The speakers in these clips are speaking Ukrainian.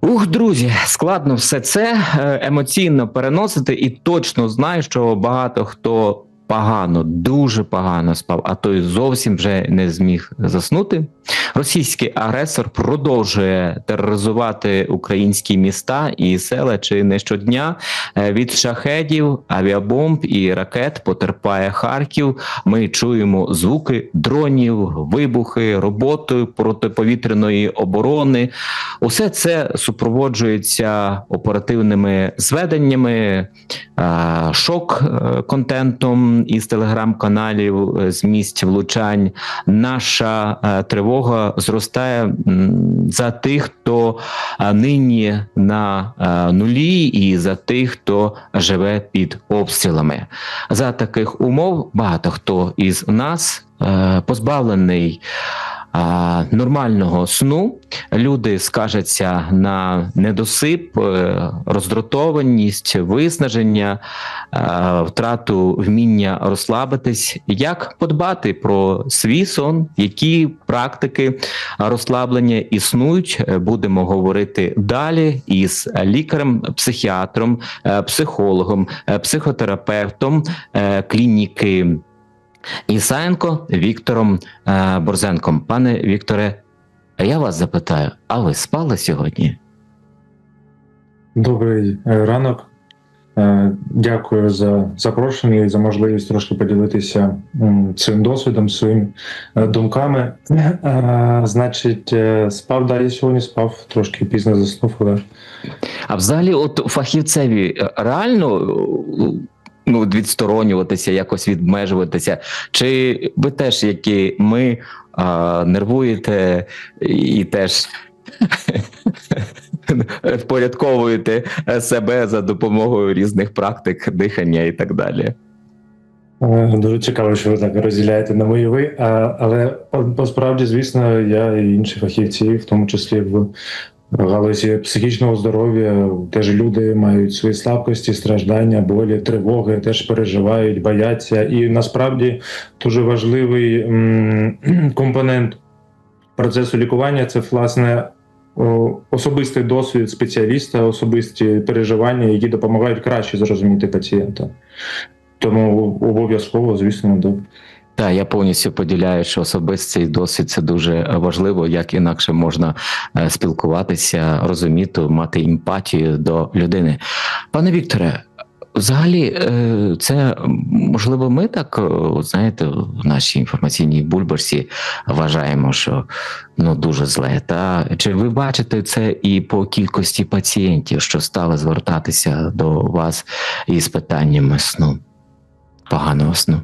Ух, друзі, складно все це е, емоційно переносити, і точно знаю, що багато хто погано, дуже погано спав, а то й зовсім вже не зміг заснути. Російський агресор продовжує тероризувати українські міста і села чи не щодня Е, від шахедів, авіабомб і ракет потерпає Харків. Ми чуємо звуки дронів, вибухи, роботи протиповітряної оборони. Усе це супроводжується оперативними зведеннями, е, шок е, контентом із телеграм-каналів з місць влучань. Наша е, тривога зростає за тих, хто нині на нулі, і за тих, хто живе під обстрілами. За таких умов багато хто із нас е, позбавлений нормального сну. Люди скажуться на недосип, е, роздратованість, виснаження, е, втрату вміння розслабитись. Як подбати про свій сон? Які практики розслаблення існують? Е, Будемо говорити далі із лікарем, психіатром, психологом, психотерапевтом клініки. Ісаєнко Віктором е, Борзенком. Пане Вікторе, я вас запитаю, а ви спали сьогодні? Добрий е, ранок. Е, Дякую за запрошення і за можливість трошки поділитися цим досвідом, своїми думками. Значить, спав далі сьогодні, спав трошки пізно заснув, але А взагалі, от фахівцеві реально ну, відсторонюватися, якось відмежуватися? Чи ви теж, як і ми, а, нервуєте і теж впорядковуєте себе за допомогою різних практик дихання і так далі? е, дуже цікаво, що ви так розділяєте на мої ви. Але по- посправді, звісно, я і інші фахівці, в тому числі в галузі психічного здоров'я, теж люди мають свої слабкості, страждання, болі, тривоги, теж переживають, бояться. І насправді дуже важливий компонент процесу лікування це власне. Особистий досвід спеціаліста, особисті переживання, які допомагають краще зрозуміти пацієнта. Тому обов'язково, звісно, да. Так, я повністю поділяю, що особистий досвід це дуже важливо, як інакше можна е, спілкуватися, розуміти, мати емпатію до людини. Пане Вікторе, взагалі, е, це можливо, ми так, е, знаєте, в нашій інформаційній бульбашці вважаємо, що ну дуже зле. Та чи ви бачите це і по кількості пацієнтів, що стали звертатися до вас із питаннями сну, поганого сну?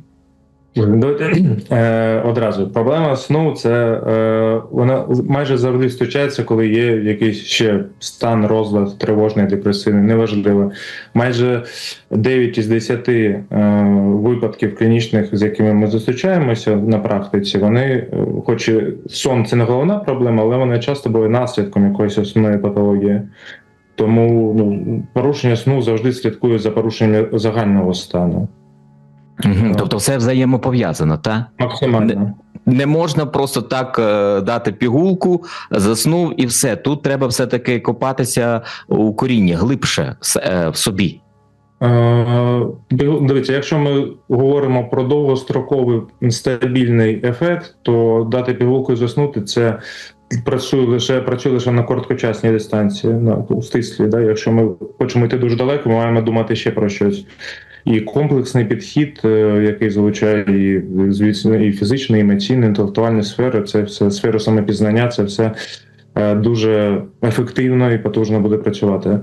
Давайте е, одразу проблема сну це е, вона майже завжди зустрічається, коли є якийсь ще стан, розлад, тривожний, депресивний, неважливо. Майже 9 із 10 е, випадків клінічних, з якими ми зустрічаємося на практиці, вони, хоч і сон це не головна проблема, але вони часто були наслідком якоїсь основної патології. Тому ну, порушення сну завжди слідкує за порушенням загального стану. Угу. Тобто все взаємопов'язано, так? Максимально. Не можна просто так е, дати пігулку, заснув і все. Тут треба все-таки копатися у корінні глибше е, в собі. Е, Дивіться, якщо ми говоримо про довгостроковий стабільний ефект, то дати пігулку і заснути це працює лише працює лише на короткочасній дистанції, на стислі. Да? Якщо ми хочемо йти дуже далеко, ми маємо думати ще про щось. І комплексний підхід, е, який залучає і звісно, і фізичний, і емоційний, інтелектуальні сфери, це все сфера самопізнання, це все е, дуже ефективно і потужно буде працювати.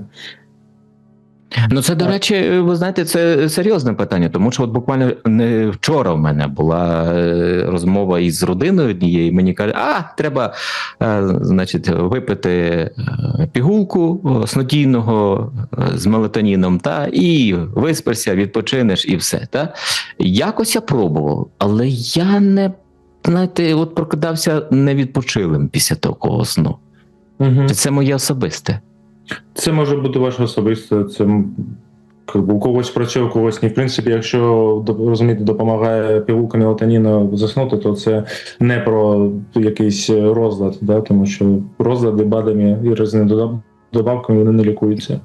Ну це до речі, ви знаєте, це серйозне питання, тому що от буквально не вчора в мене була е, розмова із родиною однією. Мені каже, а треба, е, значить, випити е, пігулку е, снодійного е, з мелатоніном, та і виспишся, відпочинеш, і все. Та якось я пробував, але я не знаєте, от прокидався невідпочилим після такого сну. Угу. Це моє особисте. Це може бути ваше особисте. Це у когось працює, у когось ні. В принципі, якщо розумієте, допомагає пігулка мелатоніна заснути, то це не про якийсь розлад, да? тому що розлади, бадамі і різні добавками вони не лікуються.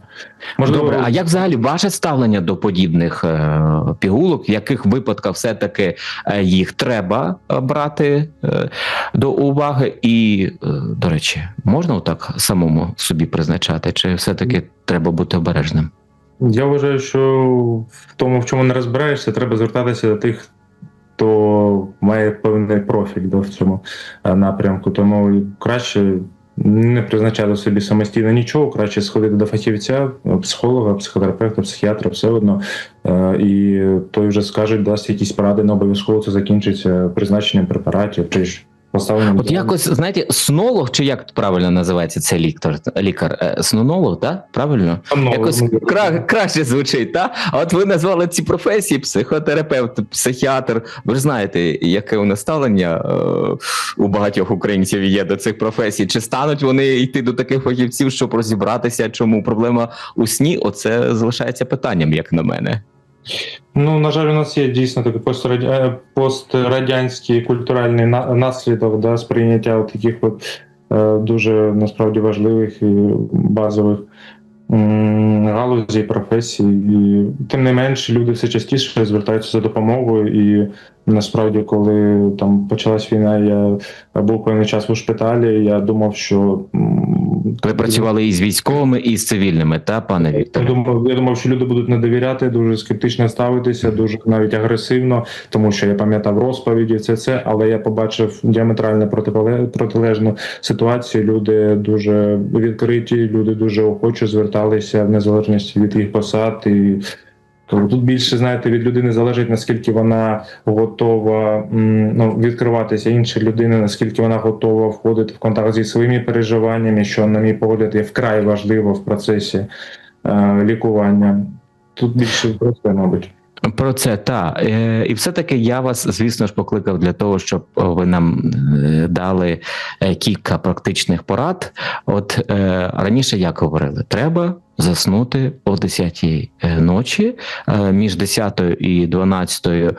Добре, а як взагалі ваше ставлення до подібних е, пігулок? В яких випадках все-таки е, їх треба е, брати е, до уваги? І, е, до речі, можна отак самому собі призначати, чи все-таки треба бути обережним? Я вважаю, що в тому, в чому не розбираєшся, треба звертатися до тих, хто має певний профіль да, в цьому е, напрямку. Тому краще не призначали собі самостійно нічого, краще сходити до фахівця, психолога, психотерапевта, психіатра, все одно. Е, І той вже скаже, дасть якісь поради, не обов'язково це закінчиться призначенням препаратів чи ж поставленням. От якось знаєте, снолог, чи як правильно називається цей лікар? Лікар е, снонолог, так? Правильно? Ну, Якось ну, кра- краще звучить, та? А от ви назвали ці професії: психотерапевт, психіатр. Ви ж знаєте, яке у нас ставлення е, у багатьох українців є до цих професій. Чи стануть вони йти до таких фахівців, щоб розібратися, чому проблема у сні? Оце залишається питанням, як на мене. Ну, на жаль, у нас є дійсно такий е, пострадянський культуральний наслідок да, сприйняття таких от, е, дуже насправді важливих і базових м, галузей, професій. І, тим не менш, люди все частіше звертаються за допомогою. І насправді, коли там почалась війна, я був певний час у шпиталі. Я думав, що Ви працювали і з військовими, і з цивільними, та пане я Вікторе? думав, я думав, що люди будуть не довіряти, дуже скептично ставитися, дуже навіть агресивно, тому що я пам'ятав розповіді, все це, але я побачив діаметрально протилежну ситуацію. Люди дуже відкриті, люди дуже охоче зверталися в незалежності від їх посад. І то тут більше знаєте від людини залежить наскільки вона готова ну, відкриватися іншій людини, наскільки вона готова входити в контакт зі своїми переживаннями, що, на мій погляд, є вкрай важливо в процесі е, лікування. Тут більше про це, мабуть. Про це та е, і все-таки я вас, звісно ж, покликав для того, щоб ви нам е, дали е, кілька практичних порад. От раніше як говорили, треба заснути о 10 ночі. Е, між 10 і 12 е,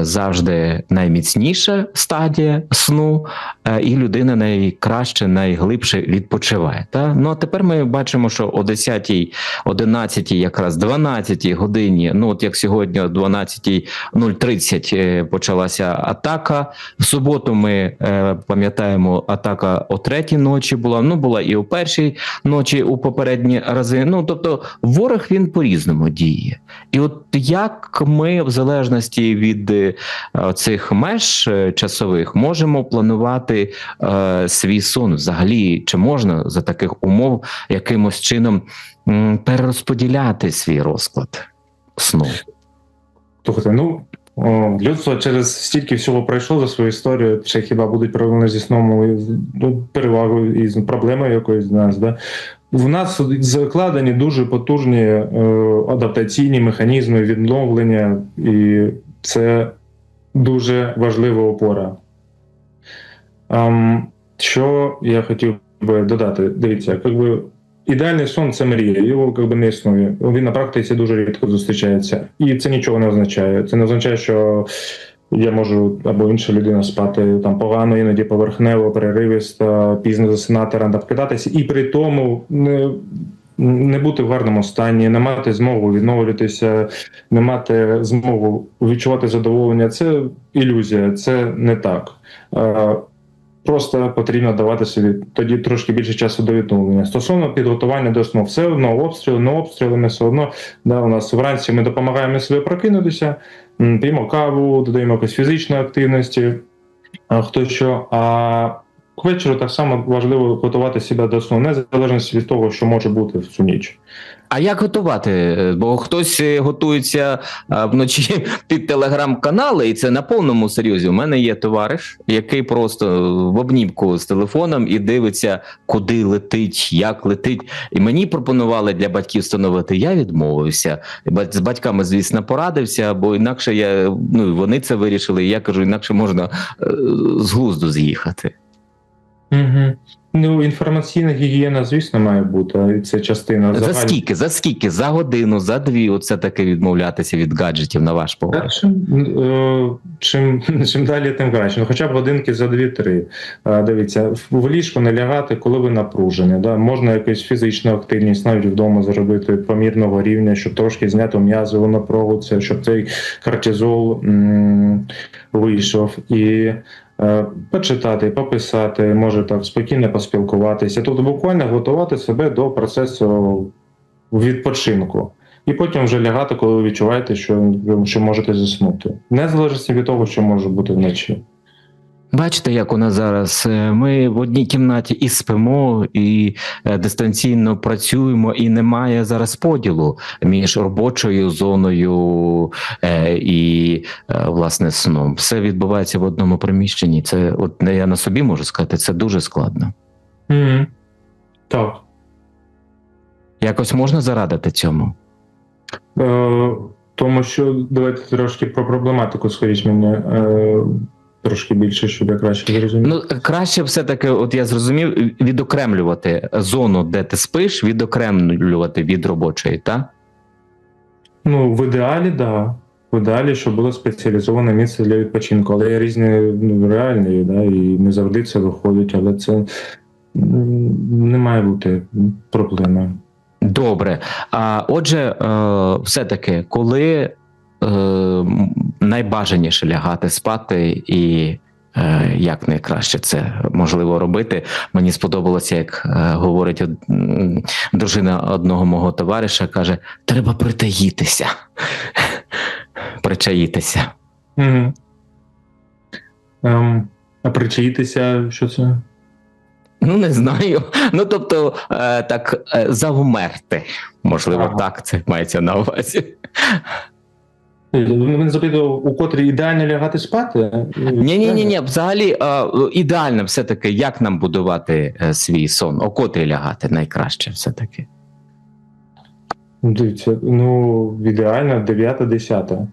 завжди найміцніша стадія сну, е, і людина найкраще, найглибше відпочиває. Та? Ну а тепер ми бачимо, що о 10 11, якраз 12 годині. Ну от як сьогодні, о 12.030 е, почалася атака. В суботу ми е, пам'ятаємо, атака о третій ночі була. Ну була і о першій ночі у попередні рази. Ну тобто, ворог він по-різному діє. І от як ми, в залежності від е, цих меж е, часових, можемо планувати е, свій сон взагалі, чи можна за таких умов якимось чином перерозподіляти свій розклад сну. Слухайте, ну людство через стільки всього пройшло за свою історію. Ще хіба будуть проблеми зі сном ну, перевагою і проблемою якоюсь з нас. Да? В нас закладені дуже потужні е, адаптаційні механізми відновлення, і це дуже важлива опора. Ем, що я хотів би додати? Дивіться, якби ідеальний сон це мрія, його якби не існує. Він на практиці дуже рідко зустрічається. І це нічого не означає. Це не означає, що я можу або інша людина спати там погано, іноді поверхнево, переривисто, пізно засинати, рано вкидатися, і при тому не. Не бути в гарному стані, не мати змогу відновлюватися, не мати змогу відчувати задоволення це ілюзія, це не так. Е, Просто потрібно давати собі тоді трошки більше часу до відновлення. Стосовно підготування до сну, все одно обстріли, не обстрілами, все одно да, у нас вранці ми допомагаємо собі прокинутися, п'ємо каву, додаємо якусь фізичної активності, хто що. А вечору так само важливо готувати себе до сну, незалежно від того, що може бути в цю ніч. А як готувати? Е, Бо хтось е, готується вночі під телеграм-канали, і це на повному серйозі. У мене є товариш, який просто в обнімку з телефоном і дивиться, куди летить, як летить. І мені пропонували для батьків встановити. Я відмовився. З батьками, звісно, порадився, бо інакше я ну вони це вирішили. І я кажу, інакше можна е, з глузду з'їхати. Угу. Ну, інформаційна гігієна, звісно, має бути. Це частина За скільки? За скільки? За годину, за дві? Оце таки відмовлятися від гаджетів, на ваш погляд? Та Чим, чим, далі, тим краще. Ну, хоча б годинки за 2-3. Е, Дивіться, в- ліжко не лягати, коли ви напружені. Да? Можна якусь фізичну активність навіть вдома зробити помірного рівня, щоб трошки зняти м'язову напругу, це, щоб цей кортизол м, вийшов. І е, почитати, пописати, може так спокійно поспілкуватися. Тобто буквально готувати себе до процесу відпочинку. І потім вже лягати, коли ви відчуваєте, що, що можете заснути. Незалежно від того, що може бути вночі. Бачите, як у нас зараз е, ми в одній кімнаті і спимо, і е, дистанційно працюємо, і немає зараз поділу між робочою зоною е, і власне сном. Все відбувається в одному приміщенні. Це от не я на собі можу сказати, це дуже складно. Mm. Так. Якось можна зарадити цьому. Е, тому що давайте трошки про проблематику скажіть мені е, трошки більше, щоб я краще зрозумів. Ну краще все таки, от я зрозумів, відокремлювати зону, де ти спиш, відокремлювати від робочої, так? Ну, в ідеалі, так. Да. В ідеалі, щоб було спеціалізоване місце для відпочинку, але є різні ну, реальні, да, і не завжди це виходить, але це не має бути проблемою. Добре. А отже, е, все-таки, коли е, найбажаніше лягати спати і е, як найкраще це можливо робити. Мені сподобалося, як говорить дружина одного мого товариша, каже: треба притаїтися. Причаїтися. Угу. Ем, а причаїтися, що це? Ну, не знаю. Ну, тобто, е, так, е, завмерти. Можливо, Ага. так це мається на увазі. Він запитував, у котрій ідеально лягати спати? Ні, ні, ні, ні. Взагалі е, ідеально все-таки, як нам будувати е, свій сон, о котрій лягати найкраще все-таки. Ну, Дивіться, ну, ідеально 9-10.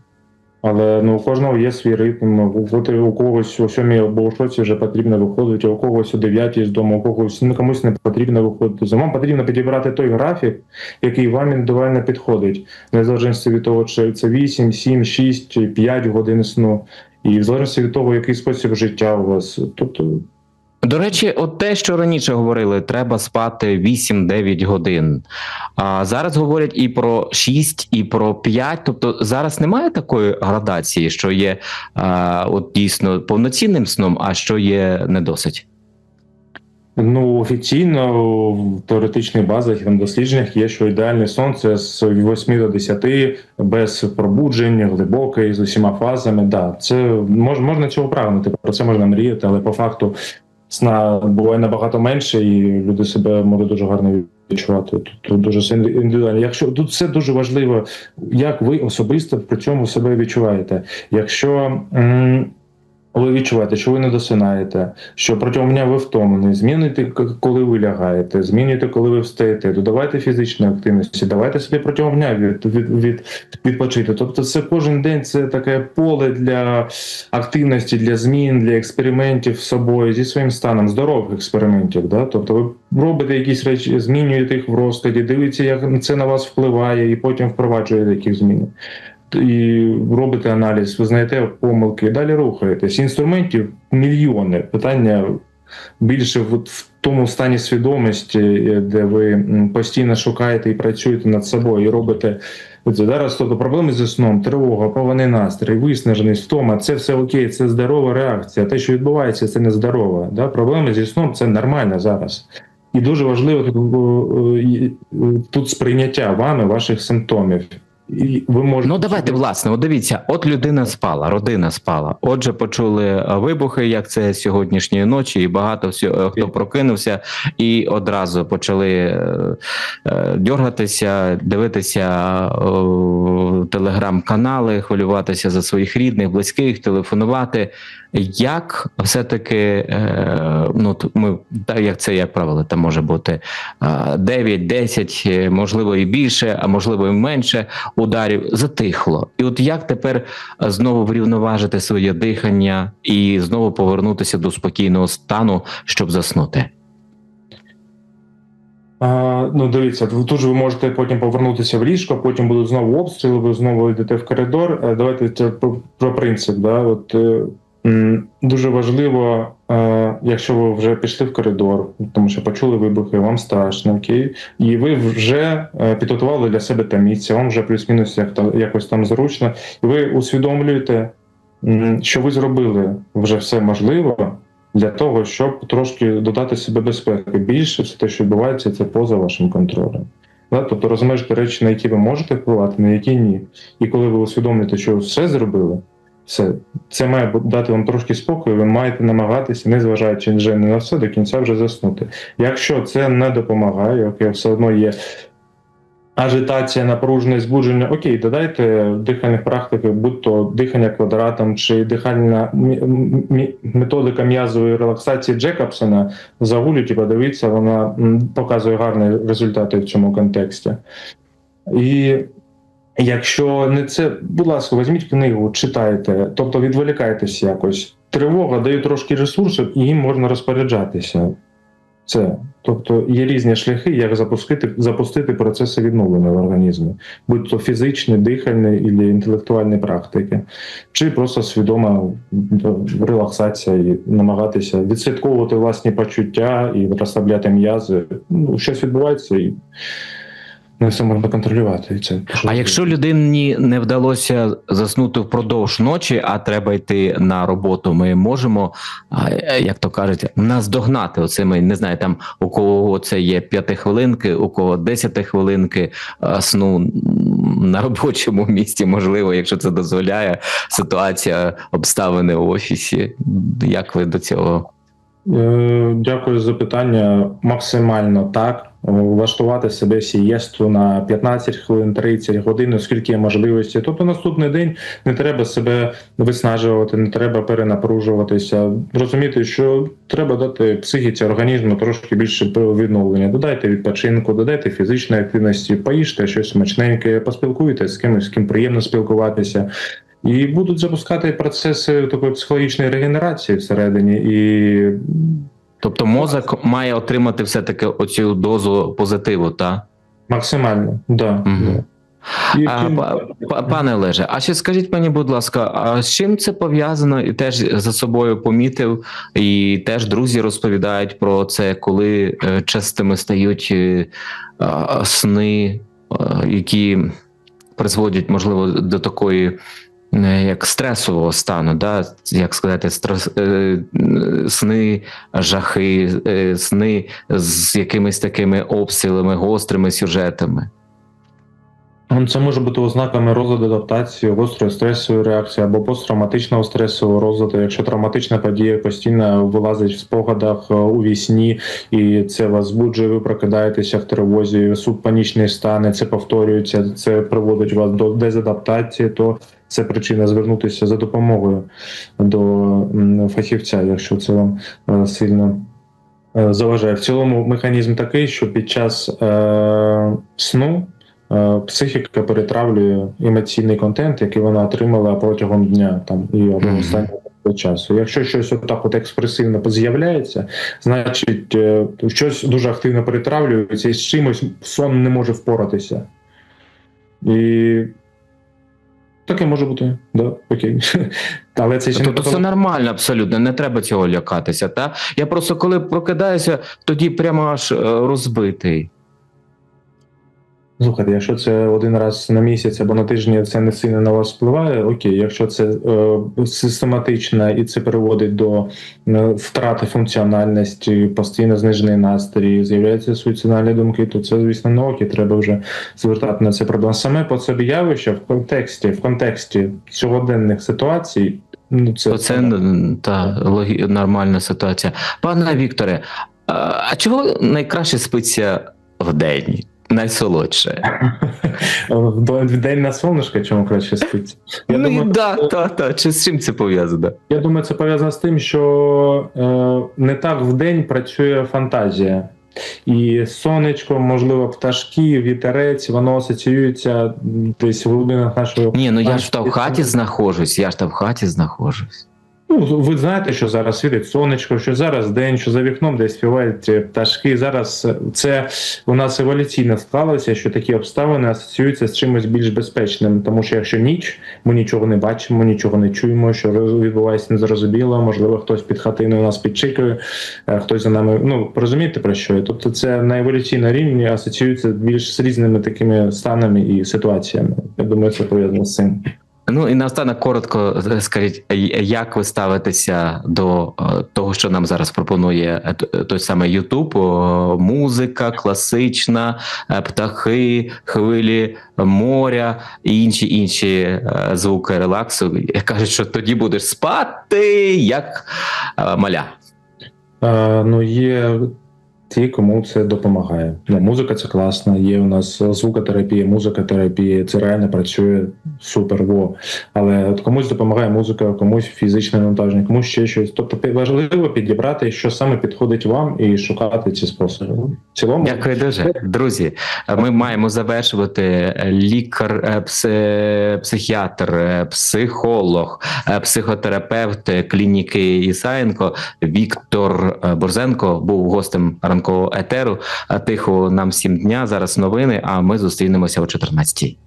Але ну, у кожного є свій ритм. У, когось о сьомій або о шоці вже потрібно виходити, у когось о дев'ятій з дому, у когось ну, комусь не потрібно виходити. Вам потрібно підібрати той графік, який вам індивідуально підходить, незалежно від того, чи це 8, 7, 6 чи 5 годин сну, і в залежності від того, який спосіб життя у вас. Тобто, До речі, от те, що раніше говорили, треба спати 8-9 годин. А зараз говорять і про 6, і про 5. Тобто зараз немає такої градації, що є а, от дійсно повноцінним сном, а що є не досить. Ну, офіційно в теоретичних базах і дослідженнях є, що ідеальний сон це з 8 до 10, без пробуджень, глибокий, з усіма фазами. Да, це мож, можна цього прагнути, про це можна мріяти, але по факту сна буває набагато менше, і люди себе можуть дуже гарно відчувати. Тут, тут дуже все індивідуально. Якщо тут все дуже важливо, як ви особисто при цьому себе відчуваєте. Якщо м, ви відчуваєте, що ви не досинаєте, що протягом дня ви втомлені, змінюйте, коли ви лягаєте, змінюйте, коли ви встаєте, додавайте фізичної активності, давайте собі протягом дня від, від, від, відпочити. Тобто, це кожен день це таке поле для активності, для змін, для експериментів з собою, зі своїм станом, здорових експериментів. Да? Тобто ви робите якісь речі, змінюєте їх в розкладі, дивіться, як це на вас впливає, і потім впроваджуєте якісь зміни і робите аналіз, ви знаєте помилки, і далі рухаєтесь. Інструментів мільйони. Питання більше в, в тому стані свідомості, е, де ви постійно шукаєте і працюєте над собою, і робите. Оце зараз тобто проблеми зі сном, тривога, пований настрій, виснаженість, втома це все окей, це здорова реакція. Те, що відбувається, це не здорово. Да? Проблеми зі сном це нормально зараз. І дуже важливо тут, е, е, тут сприйняття вами ваших симптомів. І ви можете Ну давайте, власне, от дивіться, от людина спала, родина спала. Отже, почули е, вибухи, як це сьогоднішньої ночі, і багато всього хто прокинувся, і одразу почали е, е, дергатися, дивитися е, телеграм-канали, хвилюватися за своїх рідних, близьких, телефонувати. Як все-таки, е, ну ми як це як правило, там може бути е, 9, 10, е, можливо, і більше, а можливо, і менше. ударів затихло. І от як тепер е, знову врівноважити своє дихання і знову повернутися до спокійного стану, щоб заснути? Ну, дивіться, тут же ви можете потім повернутися в ліжко, потім будуть знову обстріли, ви знову йдете в коридор. Давайте це про, принцип. Да? От, дуже важливо, е, якщо ви вже пішли в коридор, тому що почули вибухи, вам страшно, окей, і ви вже е, підготували для себе там місце, вам вже плюс-мінус як якось там зручно, і ви усвідомлюєте, що ви зробили вже все можливе для того, щоб трошки додати себе безпеки. Більше все те, що відбувається, це поза вашим контролем. Тобто розмежити речі, на які ви можете впливати, на які ні. І коли ви усвідомлюєте, що ви все зробили, все, це має дати вам трошки спокою, ви маєте намагатися, незважаючи вже не на все, до кінця вже заснути. Якщо це не допомагає, окей, все одно є ажитація, напружене збудження, окей, додайте дихальних практик, будь то дихання квадратом чи дихальна методика м'язової релаксації Джекобсона, загуліть і подивіться, вона показує гарні результати в цьому контексті. І якщо не це, будь ласка, візьміть книгу, читайте, тобто відволікайтеся якось. Тривога дає трошки ресурсів, і їм можна розпоряджатися. Це. Тобто є різні шляхи, як запустити, запустити процеси відновлення в організмі, будь то фізичні, дихальні і інтелектуальні практики, чи просто свідома релаксація і намагатися відслідковувати власні почуття і розслабляти м'язи. Ну, щось відбувається, і не все можна контролювати. І це А якщо людині не вдалося заснути впродовж ночі, а треба йти на роботу, ми можемо, як то кажуть, наздогнати оцими, не знаю, там у кого це є п'ятихвилинки, у кого десятихвилинки а, сну на робочому місці, можливо, якщо це дозволяє ситуація, обставини в офісі. Як ви до цього? Е, Дякую за питання. Максимально так. Влаштувати себе сієсту на 15 хвилин, 30 годин, оскільки є можливості. Тобто наступний день не треба себе виснажувати, не треба перенапружуватися. Розуміти, що треба дати психіці організму трошки більше відновлення. Додайте відпочинку, додайте фізичної активності, поїжте щось смачненьке, поспілкуйтесь з кимось, з ким приємно спілкуватися. І будуть запускати процеси такої психологічної регенерації всередині. І Тобто мозок має отримати все-таки оцю дозу позитиву, так? максимально, да. І А, пане Олеже, а ще скажіть мені, будь ласка, а з чим це пов'язано? І теж за собою помітив, і теж друзі розповідають про це, коли е, частими стають е, сни, а, які призводять, можливо, до такої. Е, Як стресового стану, да, як сказати, стрес, е, сни, жахи, е, сни з якимись такими обстрілами, гострими сюжетами. Ну, Це може бути ознаками розладу адаптації, гострої стресової реакції або посттравматичного стресового розладу. Якщо травматична подія постійно вилазить в спогадах е, у вісні, і це вас збуджує, ви прокидаєтеся в тривозі, субпанічний стан, це повторюється, це приводить вас до дезадаптації, то це причина звернутися за допомогою до фахівця, якщо це вам е, сильно е, заважає. В цілому механізм такий, що під час е, сну. Е, Психіка перетравлює емоційний контент, який вона отримала протягом дня там і або останнього часу. Якщо щось отак от експресивно з'являється, значить е, щось дуже активно перетравлюється і з чимось сон не може впоратися. І таке може бути, да, окей. Але це ще не Тобто це нормально абсолютно, не треба цього лякатися. Та? Я просто коли прокидаюся, тоді прямо аж е, розбитий. Слухайте, якщо це один раз на місяць або на тижні, це не сильно на вас впливає. Окей, якщо це е, систематично і це приводить до е, втрати функціональності, постійно знижений настрій, з'являються суїцидальні думки, то це, звісно, не окей, треба вже звертати на це проблему. Саме по собі явище в контексті, в контексті сьогоденних ситуацій. Ну, це, це та логі... нормальна ситуація. Пане Вікторе, а, чого найкраще спиться в до- в день на сонечко, чому краще спиться. Я ну, думаю, да, та, та. Чи з чим це пов'язано? Я думаю, це пов'язано з тим, що е, не так в день працює фантазія. І сонечко, можливо, пташки, вітерець, воно асоціюється десь в глибинах нашої. Ні, ну я ж то в хаті знаходжусь, я ж то в хаті знаходжусь. Ну, ви знаєте, що зараз світить сонечко, що зараз день, що за вікном десь співають е, пташки. Зараз е, це у нас еволюційно склалося, що такі обставини асоціюються з чимось більш безпечним. Тому що якщо ніч, ми нічого не бачимо, нічого не чуємо, що відбувається незрозуміло. Можливо, хтось під хатиною нас підчикує, е, хтось за нами. Ну розумієте про що? Тобто, це на еволюційному рівні асоціюється більш з різними такими станами і ситуаціями. Я думаю, це пов'язано з цим. Ну і наостанок коротко е, скажіть, е, як ви ставитеся до е, того, що нам зараз пропонує е, той самий Ютуб? Музика, класична, е, птахи, хвилі моря і інші інші е, звуки релаксу. Кажуть, що тоді будеш спати як е, маля. Е, ну, є ті, кому це допомагає. Ну, музика це класно. Є у нас звукотерапія, музикотерапія, це реально працює супер. Во. Але от комусь допомагає музика, комусь фізичне навантаження, комусь ще щось. Тобто важливо підібрати, що саме підходить вам, і шукати ці способи. В цілому, Дякую дуже, друзі. Ми маємо завершувати лікар, е, пси- психіатр, е, психолог, е, психотерапевт клініки Ісаєнко Віктор Борзенко був гостем ранкового етеру. Тихо нам всім дня. Зараз новини. А ми зустрінемося о 14